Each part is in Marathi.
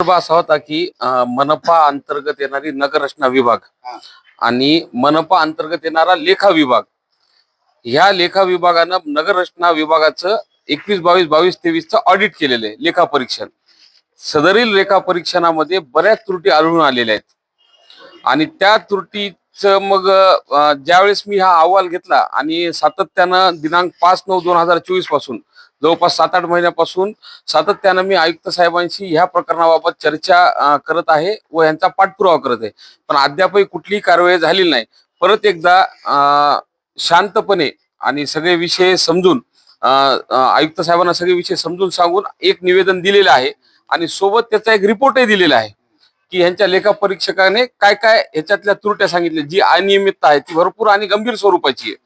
असा होता की मनपा अंतर्गत येणारी नगररचना विभाग आणि मनपा अंतर्गत येणारा लेखा विभाग. ह्या लेखा विभागानं नगररचना विभागाचं एकवीस बावीस बावीस तेवीसचं ऑडिट केलेलं आहे लेखा परीक्षण. सदरील लेखा परीक्षणामध्ये बऱ्याच त्रुटी आढळून आलेल्या आहेत. आणि त्या त्रुटीचं मग ज्यावेळेस मी हा अहवाल घेतला आणि सातत्यानं दिनांक पाच नऊ दोन हजार चोवीसपासून जवळपास सात आठ महिन्यापासून सातत्यानं मी आयुक्त साहेबांशी ह्या प्रकरणाबाबत चर्चा करत आहे व यांचा पाठपुरावा करत आहे. पण अद्यापही कुठलीही कारवाई झालेली नाही. परत एकदा शांतपणे आणि सगळे विषय समजून आयुक्त साहेबांना सगळे विषय समजून सांगून एक निवेदन दिलेलं आहे आणि सोबत त्याचा एक रिपोर्टही दिलेला आहे. की ह्यांच्या लेखा परीक्षकाने काय काय ह्याच्यातल्या त्रुट्या सांगितल्या जी अनियमितता आहे ती भरपूर आणि गंभीर स्वरूपाची आहे.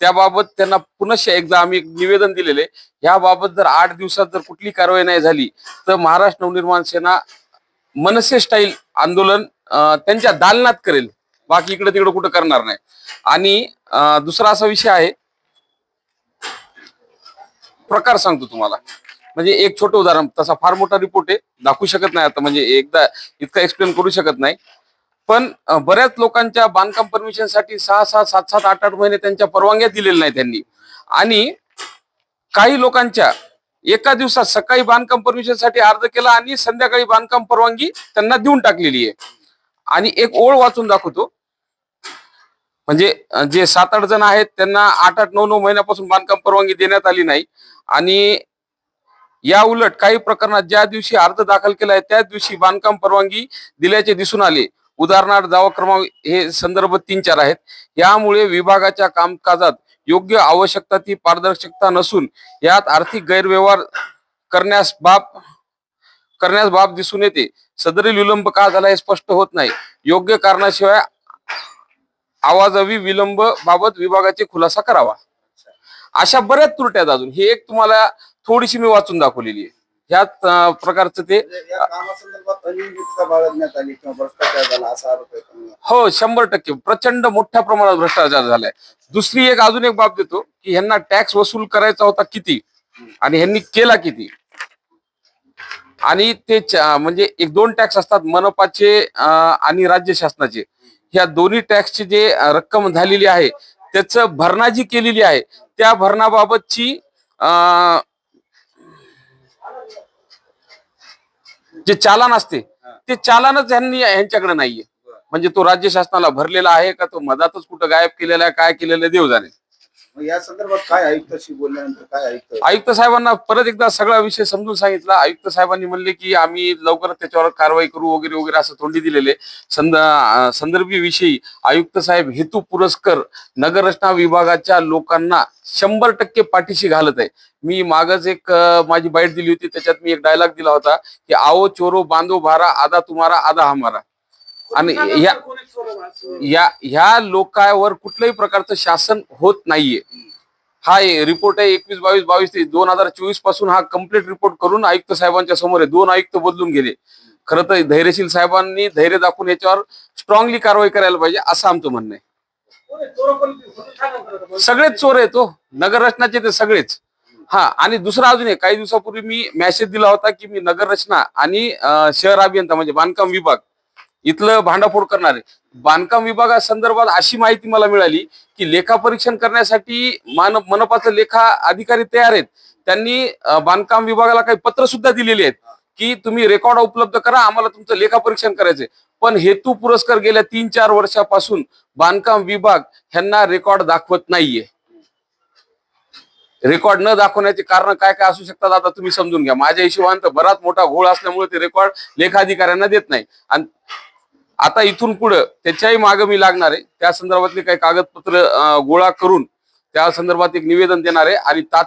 त्याबाबत त्यांना पुनश्च एकदा आम्ही एक निवेदन दिलेले. याबाबत जर आठ दिवसात जर कुठली कारवाई नाही झाली तर महाराष्ट्र नवनिर्माण सेना मनसे स्टाईल आंदोलन त्यांच्या दालनात करेल. बाकी इकडे तिकडे कुठं करणार नाही. आणि दुसरा असा विषय आहे. प्रकार सांगतो तुम्हाला. म्हणजे एक छोटं उदाहरण तसा फार मोठा रिपोर्ट आहे दाखवू शकत नाही आता म्हणजे एकदा इतका एक्सप्लेन करू शकत नाही. पण बऱ्याच लोकांच्या बांधकाम परमिशनसाठी सहा सहा सात सात आठ आठ महिने त्यांच्या परवानग्या दिलेल्या नाही त्यांनी. आणि काही लोकांच्या एका दिवसात सकाळी बांधकाम परमिशनसाठी अर्ज केला आणि संध्याकाळी बांधकाम परवानगी त्यांना देऊन टाकलेली आहे. आणि एक ओळ वाचून दाखवतो. म्हणजे जे सात आठ जण आहेत त्यांना आठ आठ नऊ नऊ महिन्यापासून बांधकाम परवानगी देण्यात आली नाही. आणि या उलट काही प्रकरणात ज्या दिवशी अर्ज दाखल केला आहे त्याच दिवशी बांधकाम परवानगी दिल्याचे दिसून आले. उदाहरणार्थ दावा क्रमांक हे संदर्भ तीन चार आहेत. यामुळे विभागाच्या कामकाजात योग्य आवश्यकता ती पारदर्शकता नसून यात आर्थिक गैरव्यवहार करण्यास बाब करण्यास बाब दिसून येते. सदरील विलंब का झाला हे स्पष्ट होत नाही. योग्य कारणाशिवाय आवाजावी विलंब बाबत विभागाचे खुलासा करावा. अशा बऱ्याच त्रुट्यात अजून. हे एक तुम्हाला थोडीशी मी वाचून दाखवलेली आहे. ह्याच अं, प्रकारचं ते म्हणजे हो शंभर टक्के. प्रचंड मोठ्या प्रमाणात भ्रष्टाचार झालाय. दुसरी एक अजून एक बाब देतो की ह्यांना टॅक्स वसूल करायचा होता किती? आणि ह्यांनी केला किती? आणि ते म्हणजे एक दोन टॅक्स असतात मनपाचे आणि राज्य शासनाचे. ह्या दोन्ही टॅक्सची जे रक्कम झालेली आहे त्याचं भरणा जी केलेली आहे. त्या भरणाबाबतची जे चालान असते ते चालानच ह्यांनी यांच्याकडे नाहीये. म्हणजे तो राज्य शासनाला भरलेला आहे का? तो मधातच कुठं गायब केलेला आहे काय केलेलं आहे देव जाणे. मग या संदर्भात काय आयुक्ताशी बोलल्यानंतर काय आयुक्त आयुक्त साहेबांना परत एकदा सगळा विषय समजून सांगितला. आयुक्त साहेबांनी म्हणले की आम्ही लवकरच त्याच्यावर कारवाई करू वगैरे वगैरे असं तोंडी दिलेले. संद संदर्भीविषयी संदर्भी विषयी आयुक्त साहेब हेतू पुरस्कर नगररचना विभागाच्या लोकांना शंभर टक्के पाठीशी घालत आहे. मी मागच एक माझी बाईट दिली होती. त्याच्यात मी एक डायलॉग दिला होता की आओ चोरो बांधो भारा आधा तुम्हारा आधा हमारा. आणि या या ह्या लोकांवर कुठल्याही प्रकारचं शासन होत नाहीये. हा रिपोर्ट आहे एकवीस बावीस बावीस ते दोन हजार चोवीसपासून हा कंप्लीट रिपोर्ट करून आयुक्त साहेबांच्या समोर आहे. दोन आयुक्त बदलून गेले. खरं तर धैर्यशील साहेबांनी धैर्य दाखवून याच्यावर स्ट्रॉंगली कारवाई करायला पाहिजे असं आमचं म्हणणं आहे. सगळेच चोर आहेत तो नगर रचनाचे ते सगळेच. हा आणि दुसरा अजून एक. काही दिवसापूर्वी मी मेसेज दिला होता की मी नगर रचना आणि शहर अभियंता म्हणजे बांधकाम विभाग इथलं भांडाफोड करणार. बांधकाम विभागासंदर्भात अशी माहिती मला मिळाली की लेखा परीक्षण करण्यासाठी मान मनपाचे लेखा अधिकारी तयार आहेत. त्यांनी बांधकाम विभागाला काही पत्र सुद्धा दिलेली आहेत की तुम्ही रेकॉर्ड उपलब्ध करा आम्हाला तुमचं लेखा परीक्षण करायचंय. पण हेतू पुरस्कार गेल्या तीन चार वर्षापासून बांधकाम विभाग ह्यांना रेकॉर्ड दाखवत नाहीये. रेकॉर्ड न दाखवण्याचे कारण काय काय असू शकतात आता तुम्ही समजून घ्या. माझ्या हिशोबाने तर बराच मोठा घोळ असल्यामुळे ते रेकॉर्ड लेखाधिकाऱ्यांना देत नाही. आणि आता इथून पुढं त्याच्याही मागे मी लागणार आहे. त्या संदर्भातले काही कागदपत्र गोळा करून त्या संदर्भात एक निवेदन देणार आहे आणि तात